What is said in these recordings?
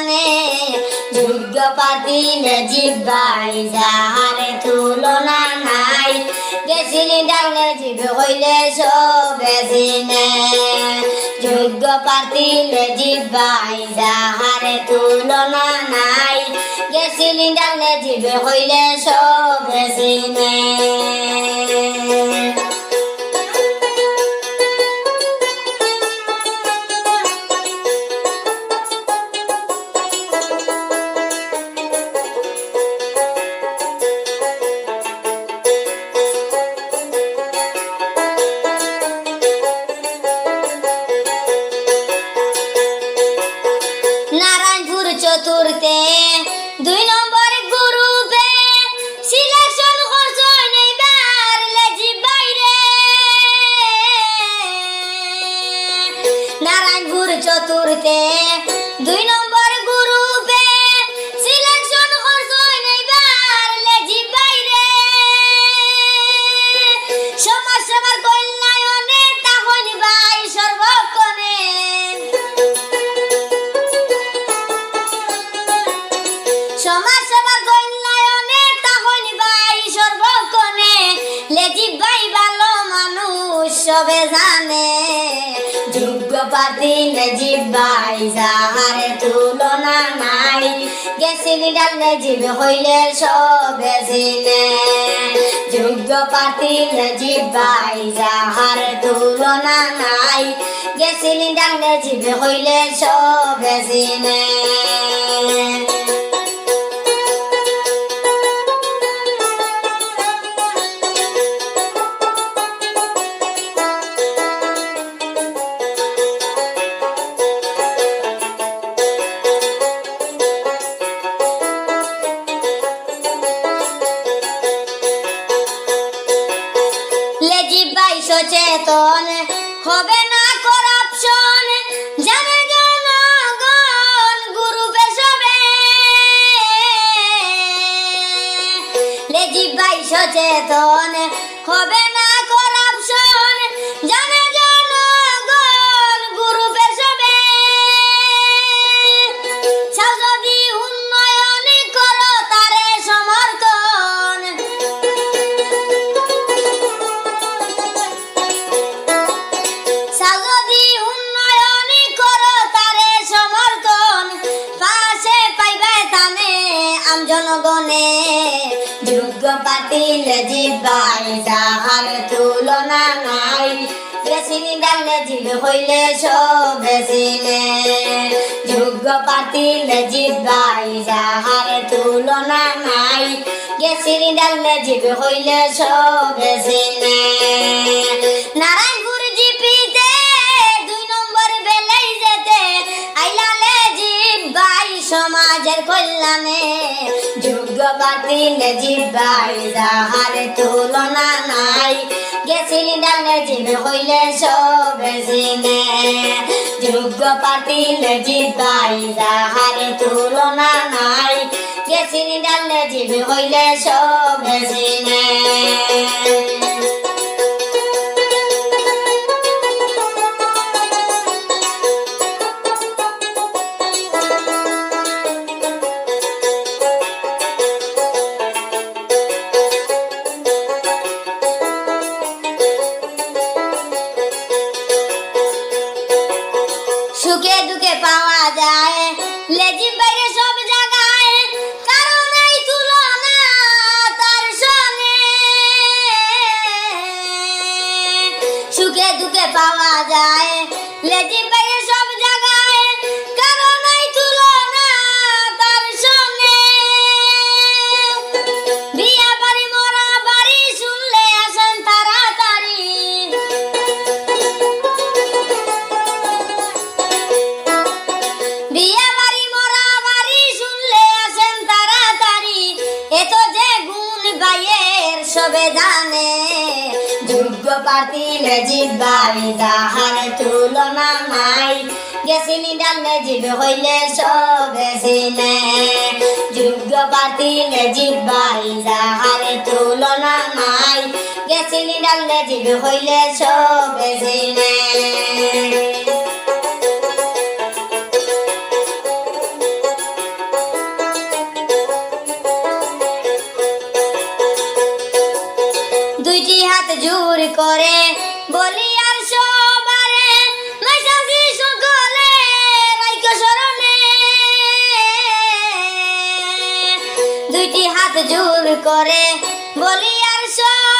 কল্যাণে যোগ্য পাতিলে জীব ভাই যাহারে তুলনা নাই। গেছিলি ডালে জীব হইলে সবে চিনে যোগ্য পাতিলে জীব ভাই যাহারে তুলনা নাই। গেছিলি ডালে জীব হইলে সবে চিনে সমাজ সেবার কল্যাণে তখন ভাই সর্বক্ষণে। লেজি ভাই ভালো মানুষ সবে জানে। যোগ্য পাতি লেজি ভাই যাহারে তুলনা নাই। গেছিলি ডাল লেজিব হইলে সবে চিনে যোগ্য পাতি লেজি ভাই যাহারে তুলনা নাই। গেছিলি ডাল লেজিব হইলে সবে চিনে সচেতন হবে না করাপশন জানে জনগণ গুরু পেশবে। লেজি ভাই সচেতন। হবে যোগ্য পাতিলে জিবাই যাহার তুলনা নাই। বেশিনি ডালে জিব হইলে সবে চিনে যোগ্য পাতিলে জিবাই যাহার তুলনা নাই। গেছিনি ডালে জিব হইলে সবে চিনে নারায়ণপুর জিপিতে দুই নম্বর বেলাই যেতে, আইলালে জীব ভাই সমাজের কল্যাণে। যোগ্য বাতিলে জীব ভাই যাহার তুলনা নাই। গেছিলি ডানে জিবে হইলে সবে জিনে যোগ্য পাতিলে জীব ভাই যাহার তুলনা নাই। গেছিলি ডানে জিবে হইলে সবে চিনে সুখে দুঃখে পাওয়া যায়। লেজিম বাইরে সব জায়গায় কারণ এই তুলনা তার সনে সুখে দুঃখে পাওয়া যায়। লেজিম বাইরে সব বাইয়ের সবে জানে যোগ্য পাতিলে জিব্বাই যাহার তুলনা নাই। গেছিলি ডালে জিবে হইলে সবে চিনে যোগ্য পাতিলে জিবাই যাহারে তুলনা নাই। গেছিলি ডালে জিবে হইলে সবে চিনে করে বলি আর সবারে মেশাসি সকলে রাইক শরণে। দুইটি হাত জোর করে বলি আর সবারে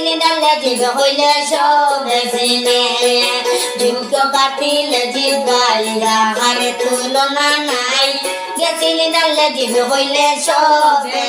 গেছিলি ডালে জিব হইলে সবে চিনে যোগ্য পাতিল জিবাই যাহার তুলনা নাই। গেছিলি ডালে জিব হইলে সবে